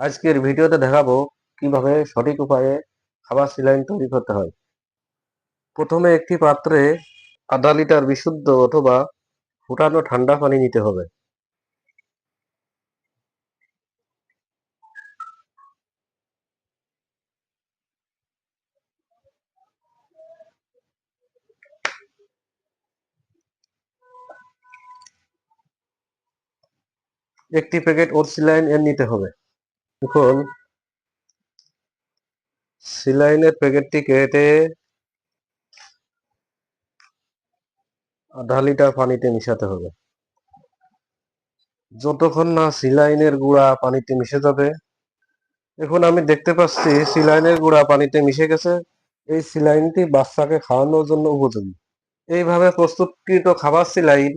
আজকের ভিডিওতে দেখাবো কীভাবে সঠিক উপায়ে খাবার সিলাইন তৈরি করতে হয়। প্রথমে একটি পাত্রে আধা লিটার বিশুদ্ধ অথবা ফুটানো ঠান্ডা পানি নিতে হবে। একটি প্যাকেট ওর সিলাইন এর নিতে হবে। এখন সিলাইনের প্যাকেটটি কেটে আধা লিটার পানিতে মিশাতে হবে। যতক্ষণ না সিলাইনের গুঁড়া পানিতে মিশে যাবে এখন আমি দেখতে পাচ্ছি সিলাইনের গুঁড়া পানিতে মিশে গেছে। এই সিলাইনটি বাচ্চাকে খাওয়ানোর জন্য উপযোগী। এইভাবে প্রস্তুতকৃত খাবার সিলাইন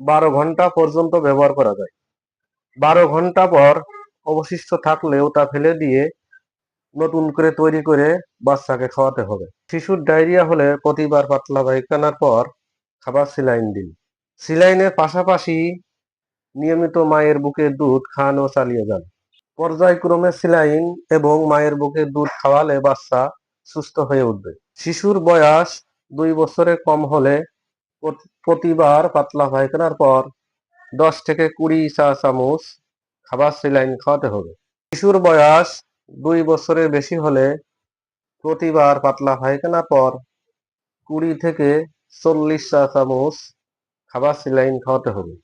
বারো ঘণ্টা পর্যন্ত ব্যবহার করা যায়। বারো ঘণ্টা পর অবশিষ্ট থাকলেও তা ফেলে দিয়ে নতুন করে তৈরি করে বাচ্চাকে খাওয়াতে হবে। শিশুর ডায়রিয়া হলে প্রতিবার পাতলা পায়খানার পর খাবার সিলাইন দিন। সিলাইনের পাশাপাশি নিয়মিত মায়ের বুকের দুধ খাওয়ানো চালিয়ে যান। পর্যায়ক্রমে সিলাইন এবং মায়ের বুকের দুধ খাওয়ালে বাচ্চা সুস্থ হয়ে উঠবে। শিশুর বয়স দুই বছরের কম হলে প্রতিবার পাতলা পায়খানার পর দশ থেকে কুড়ি চা চামচ খাবার সিলাইন খাওয়াতে হবে। শিশুর বয়স দুই বছরের বেশি হলে প্রতিবার পাতলা পায়খানা পর কুড়ি থেকে চল্লিশ চা চামচ খাবার সিলাইন খাওয়াতে হবে।